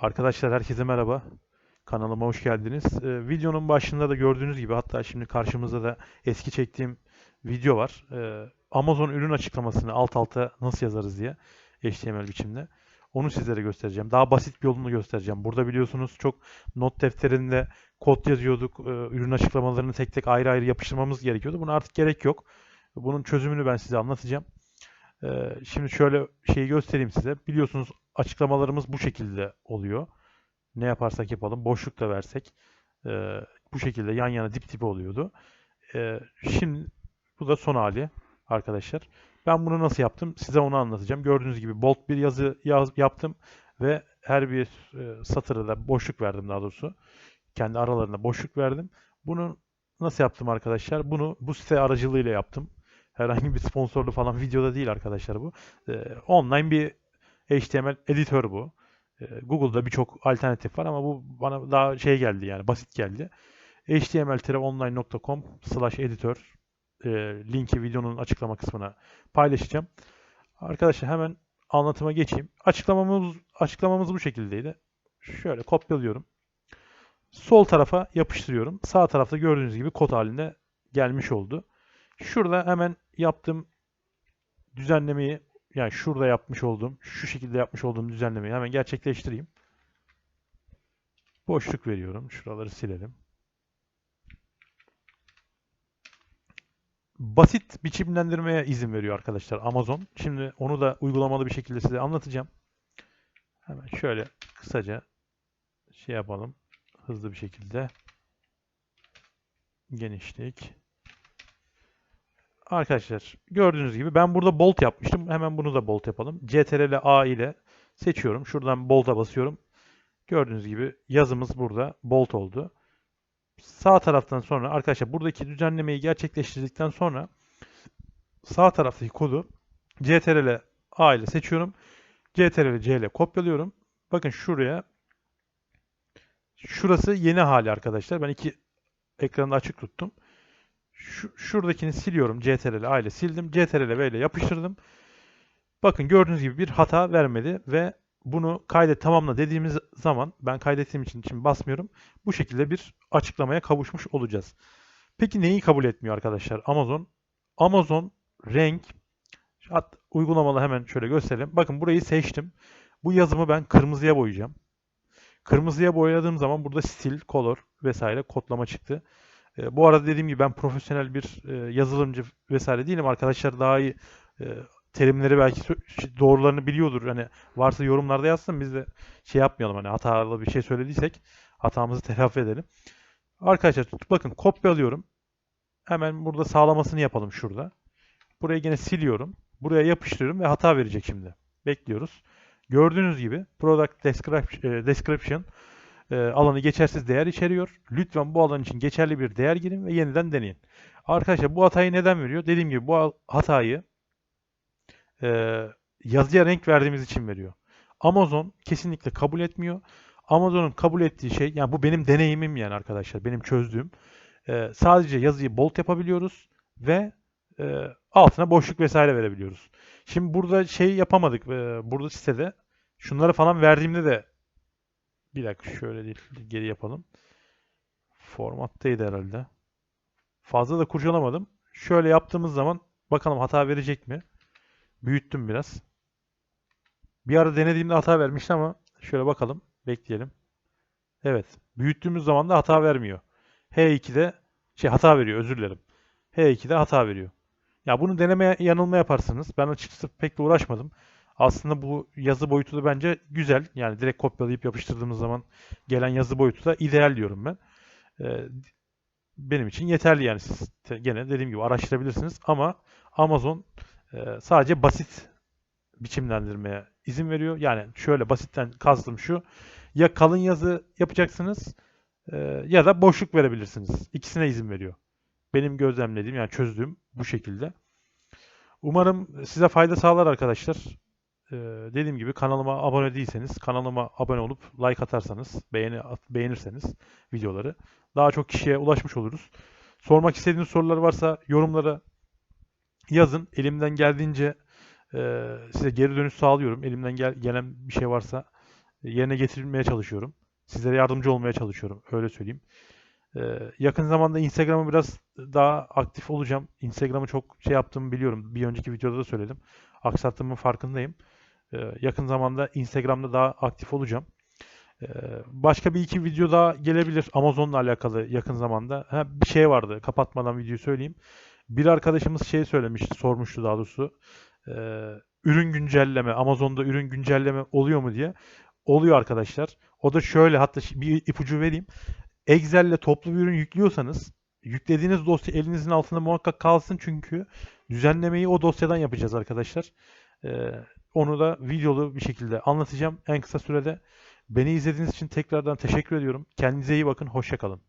Arkadaşlar herkese merhaba. Kanalıma hoş geldiniz. Ee, videonun başında da gördüğünüz gibi hatta şimdi karşımızda da eski çektiğim video var. Ee, Amazon ürün açıklamasını alt alta nasıl yazarız diye HTML biçimde. Onu sizlere göstereceğim. Daha basit bir yolunu göstereceğim. Burada biliyorsunuz çok not defterinde kod yazıyorduk. Ee, ürün açıklamalarını tek tek ayrı ayrı yapıştırmamız gerekiyordu. Buna artık gerek yok. Bunun çözümünü ben size anlatacağım. Ee, şimdi şöyle şeyi göstereyim size. Biliyorsunuz açıklamalarımız bu şekilde oluyor. Ne yaparsak yapalım, boşluk da versek e, bu şekilde yan yana dip dibe oluyordu. E, şimdi bu da son hali arkadaşlar. Ben bunu nasıl yaptım? Size onu anlatacağım. Gördüğünüz gibi bold bir yazı yaz, yaptım ve her bir e, satıra da boşluk verdim daha doğrusu. Kendi aralarına boşluk verdim. Bunu nasıl yaptım arkadaşlar? Bunu bu site aracılığıyla yaptım. Herhangi bir sponsorlu falan videoda değil arkadaşlar bu. E, online bir HTML editör bu. Ee, Google'da birçok alternatif var ama bu bana daha şey geldi yani basit geldi. html-online.com slash editör e, linki videonun açıklama kısmına paylaşacağım. Arkadaşlar hemen anlatıma geçeyim. Açıklamamız açıklamamız bu şekildeydi. Şöyle kopyalıyorum. Sol tarafa yapıştırıyorum. Sağ tarafta gördüğünüz gibi kod halinde gelmiş oldu. Şurada hemen yaptığım düzenlemeyi yani şurada yapmış olduğum, şu şekilde yapmış olduğum düzenlemeyi hemen gerçekleştireyim. Boşluk veriyorum. Şuraları silelim. Basit biçimlendirmeye izin veriyor arkadaşlar Amazon. Şimdi onu da uygulamalı bir şekilde size anlatacağım. Hemen şöyle kısaca şey yapalım. Hızlı bir şekilde. Genişlik. Arkadaşlar gördüğünüz gibi ben burada bolt yapmıştım. Hemen bunu da bolt yapalım. CTRL A ile seçiyorum. Şuradan bolt'a basıyorum. Gördüğünüz gibi yazımız burada bolt oldu. Sağ taraftan sonra arkadaşlar buradaki düzenlemeyi gerçekleştirdikten sonra sağ taraftaki kodu CTRL A ile seçiyorum. CTRL C ile kopyalıyorum. Bakın şuraya şurası yeni hali arkadaşlar. Ben iki ekranı açık tuttum. Şu, şuradakini siliyorum. CTRL A ile sildim. CTRL V ile yapıştırdım. Bakın gördüğünüz gibi bir hata vermedi ve bunu kaydet tamamla dediğimiz zaman ben kaydettiğim için için basmıyorum. Bu şekilde bir açıklamaya kavuşmuş olacağız. Peki neyi kabul etmiyor arkadaşlar? Amazon Amazon renk Hat, uygulamalı hemen şöyle gösterelim. Bakın burayı seçtim. Bu yazımı ben kırmızıya boyayacağım. Kırmızıya boyadığım zaman burada stil, color vesaire kodlama çıktı. E, bu arada dediğim gibi ben profesyonel bir e, yazılımcı vesaire değilim. Arkadaşlar daha iyi e, terimleri belki doğrularını biliyordur. Hani varsa yorumlarda yazsın biz de şey yapmayalım hani hatalı bir şey söylediysek hatamızı telafi edelim. Arkadaşlar bakın kopyalıyorum. Hemen burada sağlamasını yapalım şurada. Burayı yine siliyorum. Buraya yapıştırıyorum ve hata verecek şimdi. Bekliyoruz. Gördüğünüz gibi product description e, alanı geçersiz değer içeriyor. Lütfen bu alan için geçerli bir değer girin ve yeniden deneyin. Arkadaşlar bu hatayı neden veriyor? Dediğim gibi bu hatayı e, yazıya renk verdiğimiz için veriyor. Amazon kesinlikle kabul etmiyor. Amazon'un kabul ettiği şey, yani bu benim deneyimim yani arkadaşlar, benim çözdüğüm. E, sadece yazıyı bold yapabiliyoruz ve e, altına boşluk vesaire verebiliyoruz. Şimdi burada şey yapamadık, e, burada sitede şunları falan verdiğimde de bir dakika şöyle değil. Geri yapalım. Formattaydı herhalde. Fazla da kurcalamadım. Şöyle yaptığımız zaman bakalım hata verecek mi? Büyüttüm biraz. Bir ara denediğimde hata vermişti ama şöyle bakalım. Bekleyelim. Evet. Büyüttüğümüz zaman da hata vermiyor. H2'de şey hata veriyor özür dilerim. H2'de hata veriyor. Ya bunu deneme yanılma yaparsınız. Ben açıkçası pek de uğraşmadım. Aslında bu yazı boyutu da bence güzel. Yani direkt kopyalayıp yapıştırdığımız zaman gelen yazı boyutu da ideal diyorum ben. Ee, benim için yeterli yani siz gene dediğim gibi araştırabilirsiniz ama Amazon e, sadece basit biçimlendirmeye izin veriyor. Yani şöyle basitten kastım şu. Ya kalın yazı yapacaksınız e, ya da boşluk verebilirsiniz. İkisine izin veriyor. Benim gözlemlediğim yani çözdüğüm bu şekilde. Umarım size fayda sağlar arkadaşlar. Ee, dediğim gibi kanalıma abone değilseniz kanalıma abone olup like atarsanız beğeni beğenirseniz videoları daha çok kişiye ulaşmış oluruz. Sormak istediğiniz sorular varsa yorumlara yazın. Elimden geldiğince e, size geri dönüş sağlıyorum. Elimden gel, gelen bir şey varsa yerine getirilmeye çalışıyorum. Sizlere yardımcı olmaya çalışıyorum. Öyle söyleyeyim. Ee, yakın zamanda Instagram'ı biraz daha aktif olacağım. Instagram'ı çok şey yaptığımı biliyorum. Bir önceki videoda da söyledim. Aksattığımın farkındayım. Ee, yakın zamanda Instagram'da daha aktif olacağım. Ee, başka bir iki video daha gelebilir Amazon'la alakalı yakın zamanda. Ha, bir şey vardı. Kapatmadan videoyu söyleyeyim. Bir arkadaşımız şey söylemişti, sormuştu daha doğrusu. Ee, ürün güncelleme, Amazon'da ürün güncelleme oluyor mu diye. Oluyor arkadaşlar. O da şöyle hatta bir ipucu vereyim. Excel'le toplu bir ürün yüklüyorsanız yüklediğiniz dosya elinizin altında muhakkak kalsın çünkü düzenlemeyi o dosyadan yapacağız arkadaşlar. Ee, onu da videolu bir şekilde anlatacağım en kısa sürede. Beni izlediğiniz için tekrardan teşekkür ediyorum. Kendinize iyi bakın. Hoşça kalın.